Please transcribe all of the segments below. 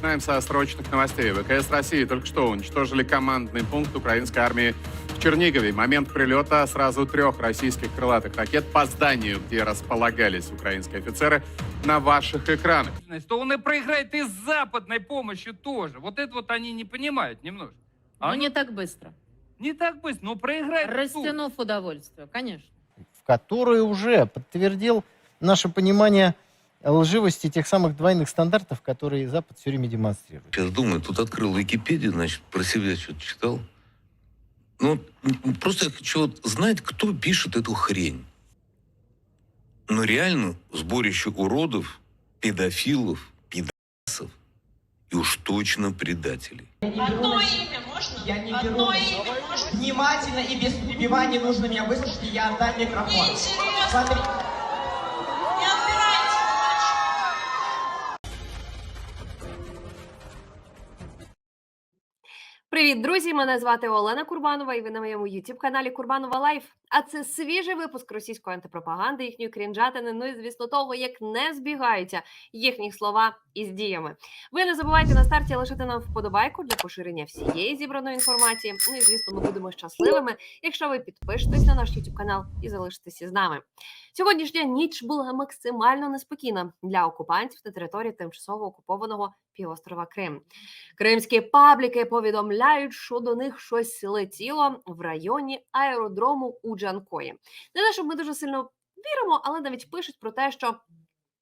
Начинаем со срочных новостей. ВКС России только что уничтожили командный пункт украинской армии в Чернигове. Момент прилета сразу трех российских крылатых ракет по зданию, где располагались украинские офицеры, на ваших экранах. то он и проиграет и с западной помощью тоже. Вот это вот они не понимают немножко. А Но ну, не так быстро. не так быстро, но проиграет. тут. Растянув удовольствие, конечно. в который уже подтвердил наше понимание лживости тех самых двойных стандартов, которые Запад все время демонстрирует. Сейчас думаю, тут открыл Википедию, значит, про себя что-то читал. Ну, просто я хочу вот знать, кто пишет эту хрень. Ну, реально, сборище уродов, педофилов, пидасов и уж точно предателей. Одно имя можно? Я не Одно беру. имя можно? Внимательно и без перебиваний нужно меня выслушать, и я отдам микрофон. Смотри, Привіт, друзі! Мене звати Олена Курбанова, і ви на моєму youtube каналі Курбанова Лайф. А це свіжий випуск російської антипропаганди, їхньої крінжатини. Ну і звісно, того, як не збігаються їхні слова із діями. Ви не забувайте на старті лишити нам вподобайку для поширення всієї зібраної інформації. Ну і звісно, ми будемо щасливими, якщо ви підпишетесь на наш youtube канал і залишитесь із нами. Сьогоднішня ніч була максимально неспокійна для окупантів на території тимчасово окупованого півострова Крим. Кримські пабліки повідомляють, що до них щось летіло в районі аеродрому у Джанкої. Не те, щоб ми дуже сильно віримо, але навіть пишуть про те, що.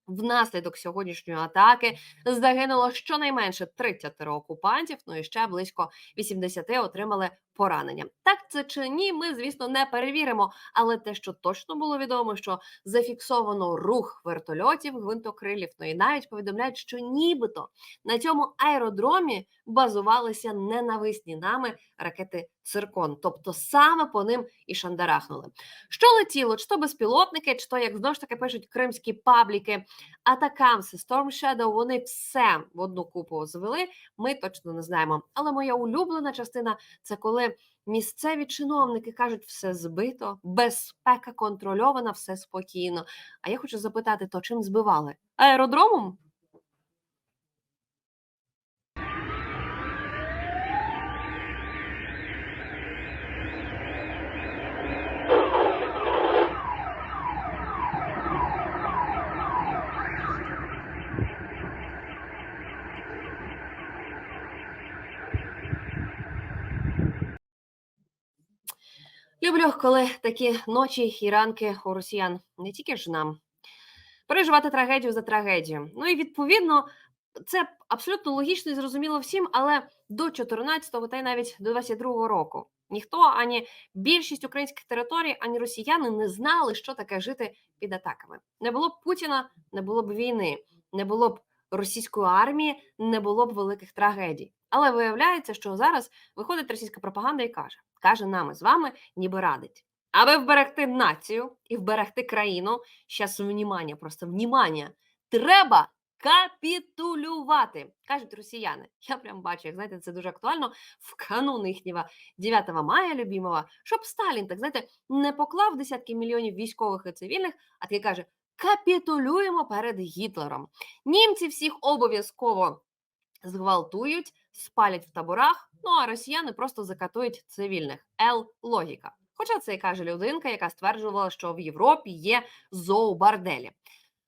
Внаслідок сьогоднішньої атаки загинуло щонайменше 30 окупантів, ну і ще близько 80 отримали поранення. Так це чи ні, ми звісно не перевіримо. Але те, що точно було відомо, що зафіксовано рух вертольотів, гвинтокрилів, ну і навіть повідомляють, що нібито на цьому аеродромі базувалися ненависні нами ракети циркон, тобто саме по ним і шандарахнули. Що летіло, чи то безпілотники, чи то, як знову ж таки пишуть кримські пабліки, атакамси, Storm Shadow, вони все в одну купу звели. Ми точно не знаємо. Але моя улюблена частина це коли місцеві чиновники кажуть, все збито, безпека контрольована, все спокійно. А я хочу запитати, то чим збивали? Аеродромом? Люблю, коли такі ночі і ранки у росіян не тільки ж нам переживати трагедію за трагедію. Ну і відповідно, це абсолютно логічно і зрозуміло всім, але до 14-го та й навіть до 22-го року ніхто ані більшість українських територій, ані росіяни не знали, що таке жити під атаками. Не було б Путіна, не було б війни, не було б російської армії, не було б великих трагедій. Але виявляється, що зараз виходить російська пропаганда і каже: каже нам з вами, ніби радить. Аби вберегти націю і вберегти країну, щас внімання, просто внімання, треба капітулювати, кажуть росіяни. Я прям бачу, як знаєте, це дуже актуально в канун їхнього 9 мая любимого, щоб Сталін, так знаєте, не поклав десятки мільйонів військових і цивільних, а таки каже: капітулюємо перед Гітлером. Німці всіх обов'язково зґвалтують, спалять в таборах. Ну а росіяни просто закатують цивільних. Л логіка. Хоча це і каже людинка, яка стверджувала, що в Європі є зообарделі.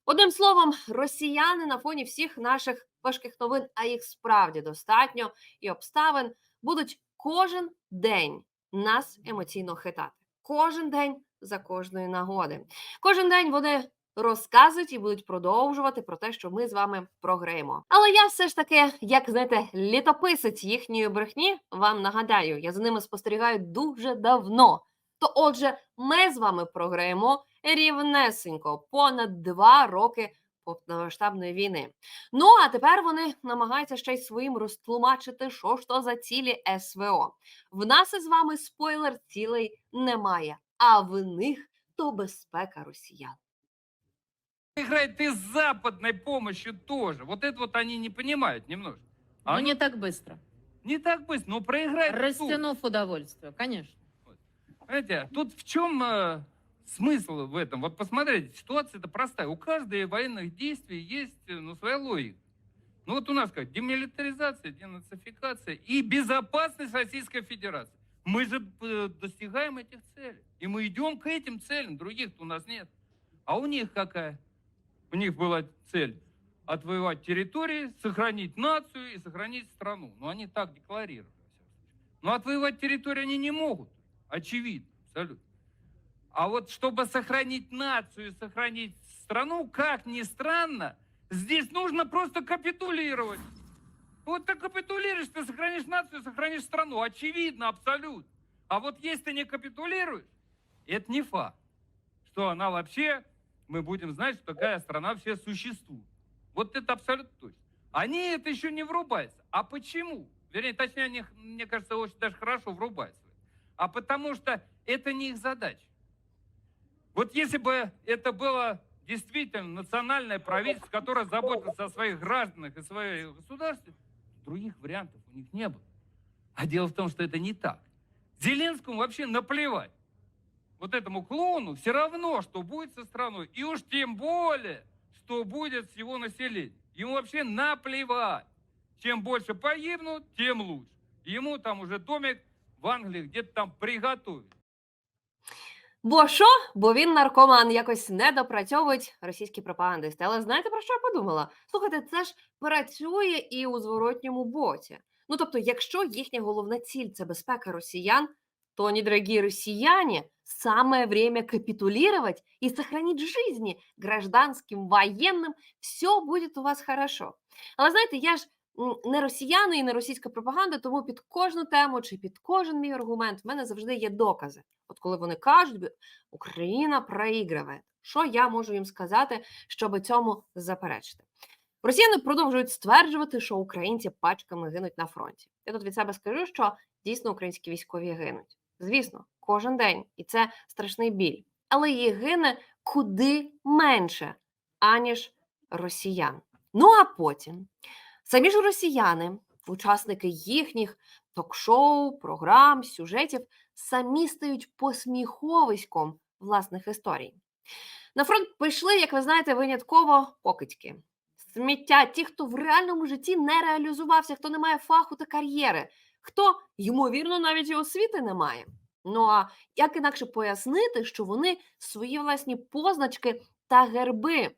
Одним словом, росіяни на фоні всіх наших важких новин, а їх справді достатньо і обставин будуть кожен день нас емоційно хитати. Кожен день за кожної нагоди. Кожен день вони розказують і будуть продовжувати про те, що ми з вами програємо. Але я все ж таки, як знаєте, літописець їхньої брехні, вам нагадаю, я за ними спостерігаю дуже давно. То, отже, ми з вами програємо рівнесенько понад два роки повномасштабної війни. Ну а тепер вони намагаються ще й своїм розтлумачити, що ж то за цілі СВО. В нас із вами спойлер цілей немає, а в них то безпека росіян. Проиграет и с западной помощью тоже. Вот это вот они не понимают немножко. А Но ну, не так быстро. не так быстро, но проиграет тут. Растянув удовольствие, конечно. Понимаете, тут в чем э, смысл в этом? Вот посмотрите, ситуация-то простая. У каждой военных действий есть э, ну, своя логика. Ну вот у нас как, демилитаризация, денацификация и безопасность Российской Федерации. Мы же э, достигаем этих целей. И мы идем к этим целям, других у нас нет. А у них какая? У них была цель отвоевать территории, сохранить нацию и сохранить страну. Но они так декларировали. Но отвоевать территорию они не могут. Очевидно, абсолютно. А вот чтобы сохранить нацию и сохранить страну, как ни странно, здесь нужно просто капитулировать. Вот ты капитулируешь, ты сохранишь нацию, сохранишь страну. Очевидно, абсолютно. А вот если ты не капитулируешь, это не факт, что она вообще, мы будем знать, что такая страна вообще существует. Вот это абсолютно точно. Они это еще не врубаются. А почему? Вернее, точнее, они, мне кажется, очень даже хорошо врубаются. А потому что это не их задача. Вот если бы это было действительно национальное правительство, которое заботится о своих гражданах и своем государстве, других вариантов у них не было. А дело в том, что это не так. Зеленскому вообще наплевать. Вот этому клоуну все равно, что будет со страной. И уж тем более, что будет с его населением. Ему вообще наплевать. Чем больше погибнут, тем лучше. Ему там уже домик в Англии где-то там приготовят. Бо що? Бо він наркоман якось не допрацьовують російські пропагандисти. Але знаєте про що я подумала? Слухайте, це ж працює і у зворотньому боці. Ну тобто, якщо їхня головна ціль це безпека росіян, то, недорогие россияне, самое время капитулировать и сохранить жизни гражданским, военным, все будет у вас хорошо. Але знаєте, я ж не росіяни і не російська пропаганда, тому під кожну тему чи під кожен мій аргумент в мене завжди є докази. От коли вони кажуть, Україна проіграє, що я можу їм сказати, щоб цьому заперечити? Росіяни продовжують стверджувати, що українці пачками гинуть на фронті. Я тут від себе скажу, що дійсно українські військові гинуть. Звісно, кожен день, і це страшний біль. Але їх гине куди менше, аніж росіян. Ну а потім самі ж росіяни, учасники їхніх ток-шоу, програм, сюжетів, самі стають посміховиськом власних історій. На фронт пішли, як ви знаєте, винятково покидьки. Сміття, ті, хто в реальному житті не реалізувався, хто не має фаху та кар'єри, хто, ймовірно, навіть і освіти не має. Ну а як інакше пояснити, що вони свої власні позначки та герби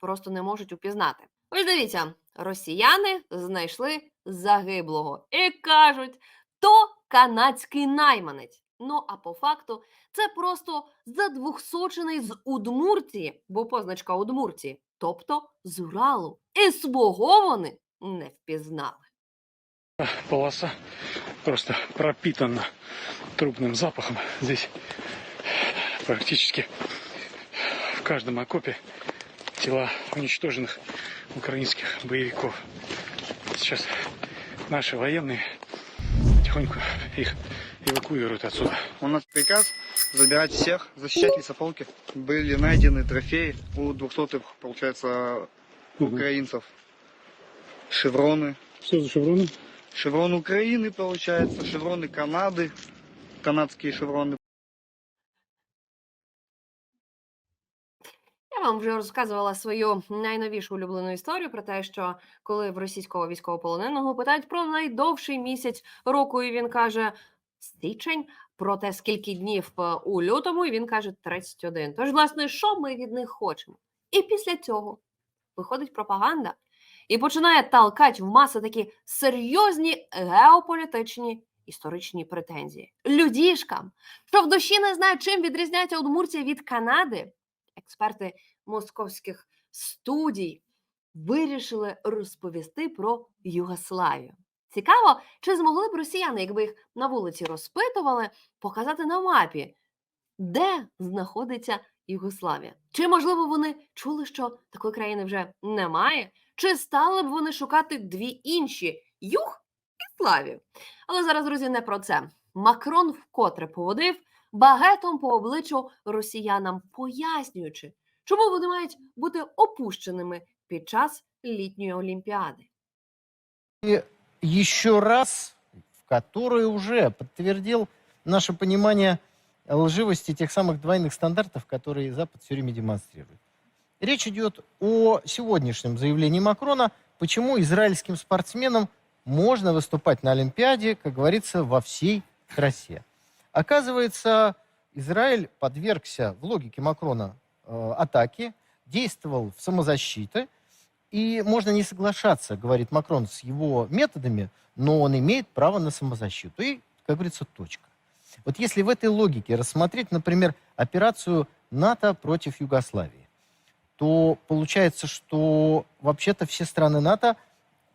просто не можуть упізнати? Ось дивіться, росіяни знайшли загиблого і кажуть, то канадський найманець. Ну а по факту це просто задвухсочений з Удмуртії, бо позначка Удмуртії, тобто з Уралу. І свого вони не впізнали. Полоса просто пропитана трупным запахом. Здесь практически в каждом окопе тела уничтоженных украинских боевиков. Сейчас наши военные потихоньку их эвакуируют отсюда. У нас приказ забирать всех, защищать лесополки. Были найдены трофеи у 200 получается, украинцев. Шевроны. Что за шевроны? Шеврон Украины, получается, шевроны Канады, канадские шевроны. Я вам вже розказувала свою найновішу улюблену історію про те, що коли в російського військовополоненого питають про найдовший місяць року, і він каже січень, про те, скільки днів е, у лютому, і він каже 31. Тож, власне, що ми від них хочемо? І після цього виходить пропаганда і починає талкати в маси такі серйозні геополітичні історичні претензії. Людішкам, що в душі не знають, чим відрізняється Удмуртія від Канади, експерти московських студій вирішили розповісти про Югославію. Цікаво, чи змогли б росіяни, якби їх на вулиці розпитували, показати на мапі, де знаходиться Югославія? Чи, можливо, вони чули, що такої країни вже немає? Чи стали б вони шукати дві інші Юг і Славію? Але зараз, друзі, не про це. Макрон вкотре поводив багетом по обличчю росіянам, пояснюючи, чому вони мають бути опущеними під час літньої олімпіади. Еще раз, в который уже подтвердил наше понимание лживости тех самых двойных стандартов, которые Запад все время демонстрирует. Речь идет о сегодняшнем заявлении Макрона, почему израильским спортсменам можно выступать на Олимпиаде, как говорится, во всей красе. Оказывается, Израиль подвергся в логике Макрона э, атаке, действовал в самозащиты, и можно не соглашаться, говорит Макрон, с его методами, но он имеет право на самозащиту. И, как говорится, точка. Вот если в этой логике рассмотреть, например, операцию НАТО против Югославии, то получается, что вообще-то все страны НАТО,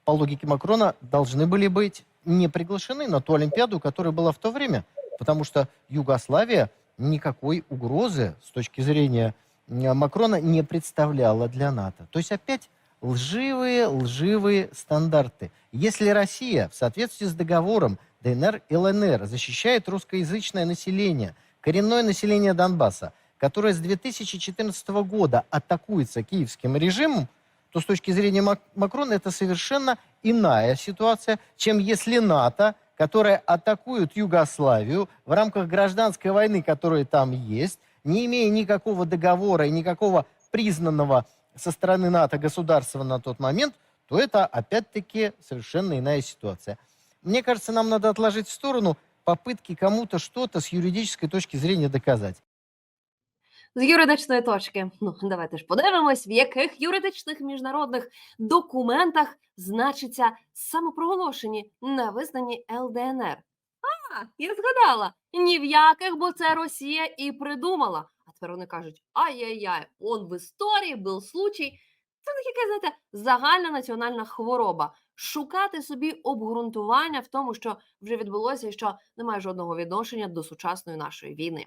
по логике Макрона, должны были быть не приглашены на ту Олимпиаду, которая была в то время, потому что Югославия никакой угрозы с точки зрения э, Макрона не представляла для НАТО. То есть опять лживые, лживые стандарты. Если Россия в соответствии с договором ДНР и ЛНР защищает русскоязычное население, коренное население Донбасса, которое с 2014 года атакуется киевским режимом, то с точки зрения Мак- Макрона это совершенно иная ситуация, чем если НАТО, которое атакует Югославию в рамках гражданской войны, которая там есть, не имея никакого договора и никакого признанного со стороны НАТО государства на тот момент, то это опять-таки совершенно иная ситуация. Мне кажется, нам надо отложить в сторону попытки кому-то что-то с юридической точки зрения доказать. З юридичної точки, ну давайте ж подивимось, в яких юридичних міжнародних документах значиться самопроголошені невизнані ЛДНР. А, я згадала, ні в яких, бо це Росія і придумала. А тепер вони кажуть: ай-яй-яй, он в історії був случай. Це така, знаєте, загальна національна хвороба. Шукати собі обґрунтування в тому, що вже відбулося і що не має жодного відношення до сучасної нашої війни.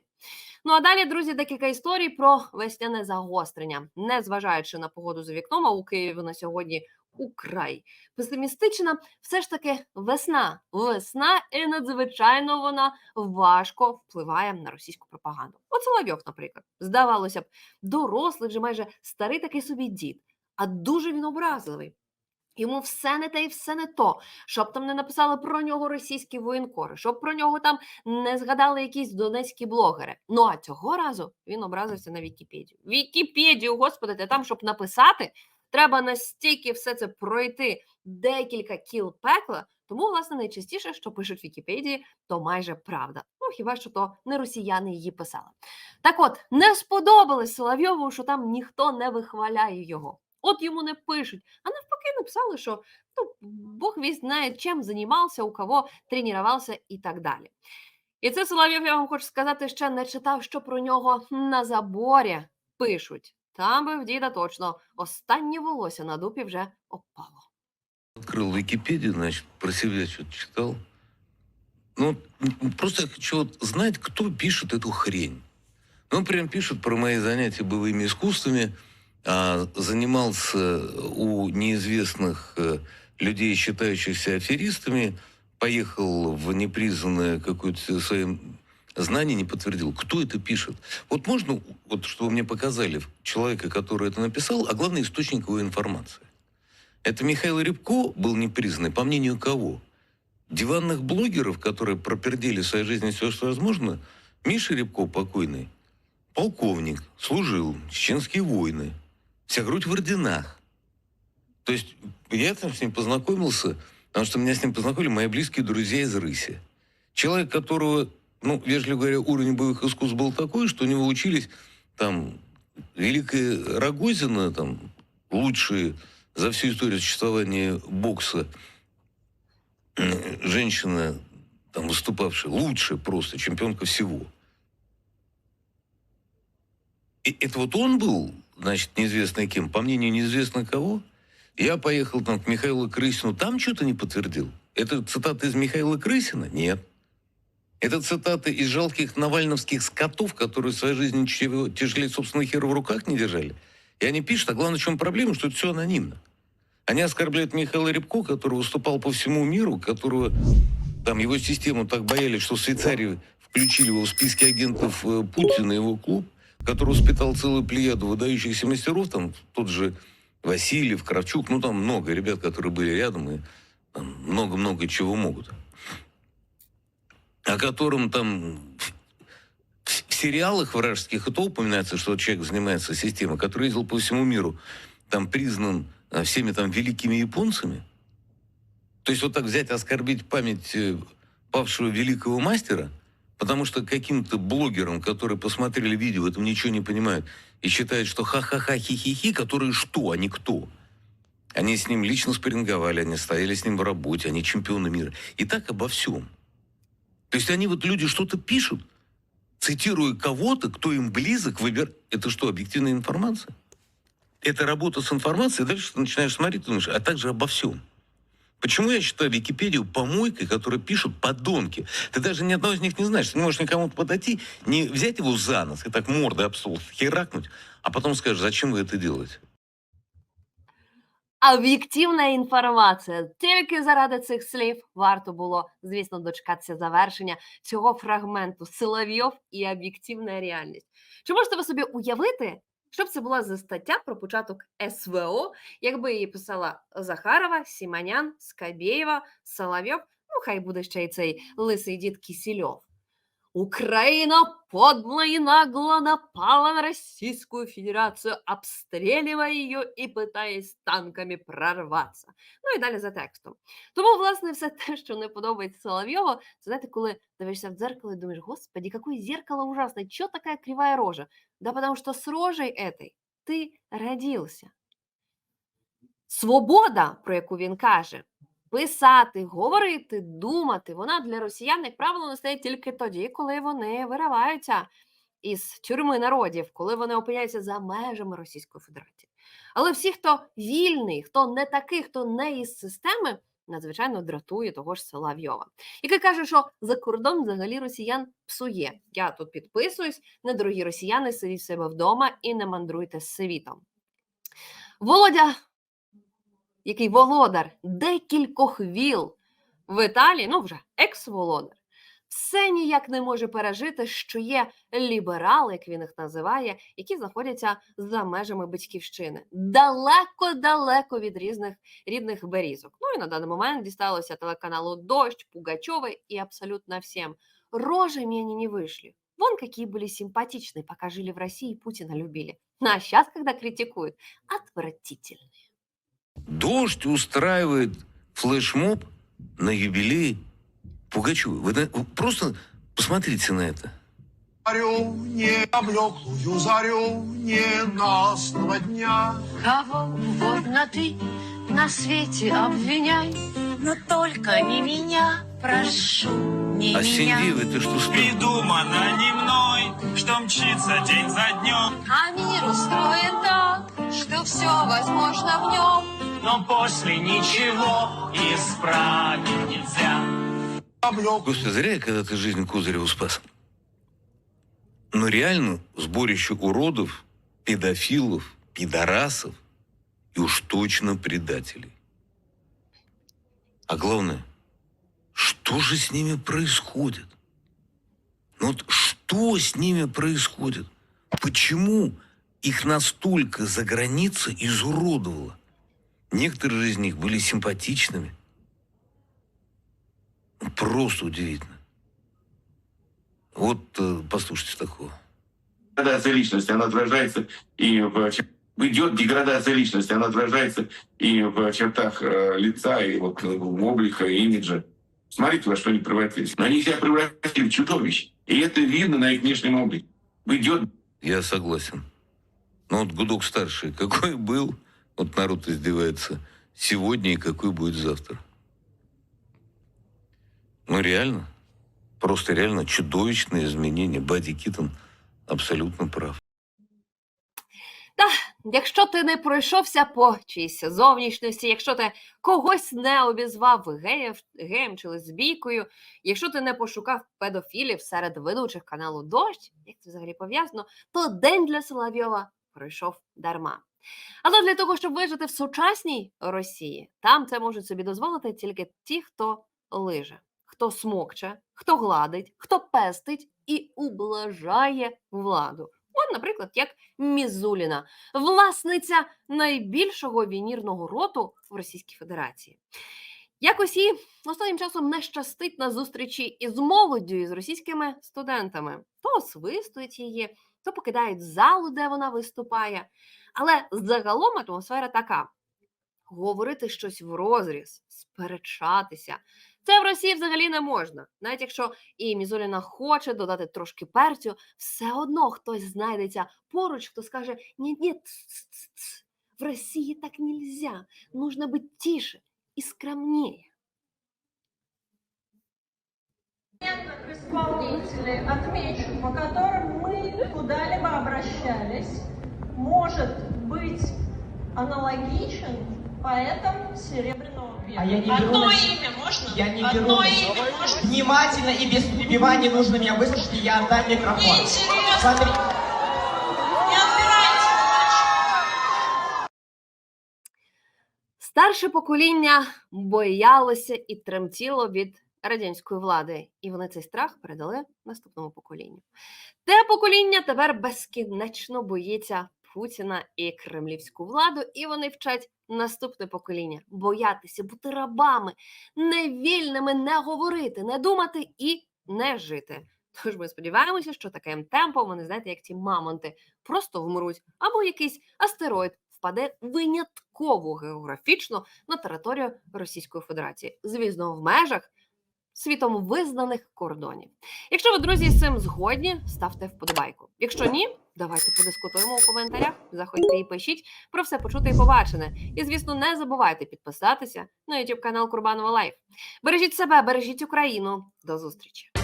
Ну а далі, друзі, декілька історій про весняне загострення. Незважаючи на погоду за вікном, а у Києві на сьогодні украй песимістична, все ж таки весна. Весна, і надзвичайно вона важко впливає на російську пропаганду. От Соловйов, наприклад, здавалося б, дорослий, вже майже старий такий собі дід, а дуже він образливий. Йому все не те і все не то, щоб там не написали про нього російські воєнкори, щоб про нього там не згадали якісь донецькі блогери. Ну а цього разу він образився на Вікіпедію. Вікіпедію, господи, та там, щоб написати, треба настільки все це пройти декілька кіл пекла. Тому, власне, найчастіше, що пишуть в Вікіпедії, то майже правда. Ну хіба що то не росіяни її писали. Так от, не сподобалось Соловйову, що там ніхто не вихваляє його От йому не пишуть, а навпаки написали, що ну, Бог весь знає, чим займався, у кого тренувався і так далі. І це Соловйов, я вам хочу сказати, ще не читав, що про нього на заборі пишуть. Там би в діда точно останнє волосся на дупі вже опало. Открыл Википедию, значит, про себя что-то читал. Ну, м, просто я хочу вот знать, кто пишет эту хрень. Ну, он прям пишет про мои занятия боевыми искусствами, а, занимался у неизвестных э, людей, считающихся аферистами, поехал в непризнанное какое-то свое знание, не подтвердил. Кто это пишет? Вот можно, вот чтобы мне показали человека, который это написал, а главный источник его информации. Это Михаил Рябко был непризнанный, по мнению кого? Диванных блогеров, которые пропердели в своей жизни все, что возможно. Миша Рябко, покойный, полковник, служил, чеченские войны, вся грудь в орденах. То есть я там с ним познакомился, потому что меня с ним познакомили мои близкие друзья из Рыси. Человек, которого, ну, вежливо говоря, уровень боевых искусств был такой, что у него учились там Великая Рогозина, там, лучшие за всю историю существования бокса м, женщина, там, выступавшая, лучшая просто, чемпионка всего. И это вот он был, значит, неизвестно кем, по мнению неизвестно кого. Я поехал там к Михаилу Крысину, там что-то не подтвердил. Это цитата из Михаила Крысина? Нет. Это цитаты из жалких навальновских скотов, которые в своей жизни тяжелее собственных хер в руках не держали. И они пишут, а главное, в чем проблема, что это все анонимно. Они оскорбляют Михаила Рябко, который выступал по всему миру, которого там его систему так боялись, что Швейцарию включили его в списки агентов э, Путина, его клуб, который воспитал целую плеяду выдающихся мастеров, там тот же Васильев, Кравчук, ну там много ребят, которые были рядом и много-много чего могут. О котором там в- сериалах вражеских и то упоминается, что человек занимается системой, который ездил по всему миру, там признан а, всеми там великими японцами. То есть вот так взять, оскорбить память э, павшего великого мастера, потому что каким-то блогерам, которые посмотрели видео, в этом ничего не понимают, и считают, что ха-ха-ха, хи-хи-хи, которые что, они кто? Они с ним лично спарринговали, они стояли с ним в работе, они чемпионы мира. И так обо всем. То есть они вот люди что-то пишут, цитируя кого-то, кто им близок, выбер... Это что, объективная информация? Это работа с информацией, дальше ты начинаешь смотреть, думаешь, а также обо всем. Почему я считаю Википедию помойкой, которую пишут подонки? Ты даже ни одного из них не знаешь. Ты не можешь никому подойти, не взять его за нос и так мордой об стол херакнуть, а потом скажешь, зачем вы это делаете? Об'єктивна інформація. Тільки заради цих слів варто було, звісно, дочекатися завершення цього фрагменту Соловйов і об'єктивна реальність. Чи можете ви собі уявити, що б це була за стаття про початок СВО, якби її писала Захарова, Сіманян, Скабєєва, Соловйов, ну хай буде ще й цей лисий дід Кісільов. Украина подло и нагло напала на Российскую Федерацию, обстреливая ее и пытаясь танками прорватися. Ну і далі за текстом. Тому, власне, все те, що не подобається Соловйову, це знаєте, коли дивишся в дзеркало и думаешь, господи, какое зеркало ужасное, чё такая кривая рожа? Да потому что с рожей этой ты родился. Свобода, про яку він каже, писати, говорити, думати, вона для росіян, як правило, настає тільки тоді, коли вони вириваються із тюрми народів, коли вони опиняються за межами Російської Федерації. Але всі, хто вільний, хто не такий, хто не із системи, надзвичайно дратує того ж Соловйова, який каже, що за кордон взагалі росіян псує. Я тут підписуюсь, недорогі росіяни, сидіть себе вдома і не мандруйте з світом. Володя який володар декількох віл в Італії, ну вже екс-володар, все ніяк не може пережити, що є ліберали, як він їх називає, які знаходяться за межами батьківщини, далеко-далеко від різних рідних берізок. Ну і на даний момент дісталося телеканалу Дождь, Пугачева і абсолютно всім. Рожами они не вышли. Вон какие были симпатичные, пока жили в России и Путина любили. А сейчас, когда критикуют, отвратительные. Дождь устраивает флешмоб на юбилей Пугачева. Вы просто посмотрите на это. Зарю, не облеклую зарю ненастного дня. Кого угодно ты на свете обвиняй, но только не меня, прошу, не А меня. Синдеева это что стоит? Придумано не мной, что мчится день за днем. А мир устроен так, что все возможно в нем. Но после ничего исправить нельзя. Господи, зря я когда-то жизнь Козыреву спас. Но реально сборище уродов, педофилов, пидорасов и уж точно предателей. А главное, что же с ними происходит? Ну вот что с ними происходит? Почему их настолько за границей изуродовало? Некоторые из них были симпатичными. Просто удивительно. Вот э, послушайте такого. деградация личности, она отражается и в идет деградация личности, она отражается и в чертах э, лица, и вот э, в облика, и имиджа. Смотрите, во что они превратились. Но они себя превратили в чудовищ. И это видно на их внешнем облике. Идет Я согласен. Но вот Гудок старший, какой был, вот народ издевается, сегодня и какой будет завтра. Ну реально, просто реально чудовищные изменения. Бади Китон абсолютно прав. Та, Якщо ти не пройшовся по чиїсь зовнішності, якщо ти когось не обізвав геєв, геєм чи лесбійкою, якщо ти не пошукав педофілів серед ведучих каналу Дощ, як це взагалі пов'язано, то день для Соловйова пройшов дарма. Але для того, щоб вижити в сучасній Росії, там це можуть собі дозволити тільки ті, хто лиже, хто смокче, хто гладить, хто пестить і ублажає владу. От, наприклад, як Мізуліна, власниця найбільшого вінірного роту в Російській Федерації. Якось їй останнім часом не щастить на зустрічі із молоддю, із російськими студентами. То освистують її, то покидають залу, де вона виступає. Але загалом атмосфера така: говорити щось в розріз, сперечатися. Це в Росії взагалі не можна. Навіть якщо і Мізуліна хоче додати трошки перцю, все одно хтось знайдеться поруч, хто скаже: ні, ні, в Росії так нельзя, нужно быть тише и скромнее. исполнителей, отмечу, по которым мы куда-либо обращались, может быть аналогичен поэтам Серебряного века. А я не беру Одно на- имя можно? Я не беру Одно на- имя можно? Внимательно и без перебиваний нужно меня выслушать, и я отдам микрофон. Неинтересно. Смотри, Старше покоління боялося і тремтіло від радянської влади, і вони цей страх передали наступному поколінню. Те покоління тепер безкінечно боїться Путіна і кремлівську владу, і вони вчать наступне покоління боятися бути рабами, невільними, не говорити, не думати і не жити. Тож ми сподіваємося, що таким темпом вони знаєте, як ті мамонти, просто вмруть, або якийсь астероїд впаде винятково географічно на територію Російської Федерації, звісно, в межах світом визнаних кордонів. Якщо ви, друзі, з цим згодні, ставте вподобайку. Якщо ні, давайте подискутуємо у коментарях. Заходьте і пишіть про все почуте і побачене. І, звісно, не забувайте підписатися на YouTube канал Курбанова Лайф. Бережіть себе, бережіть Україну. До зустрічі!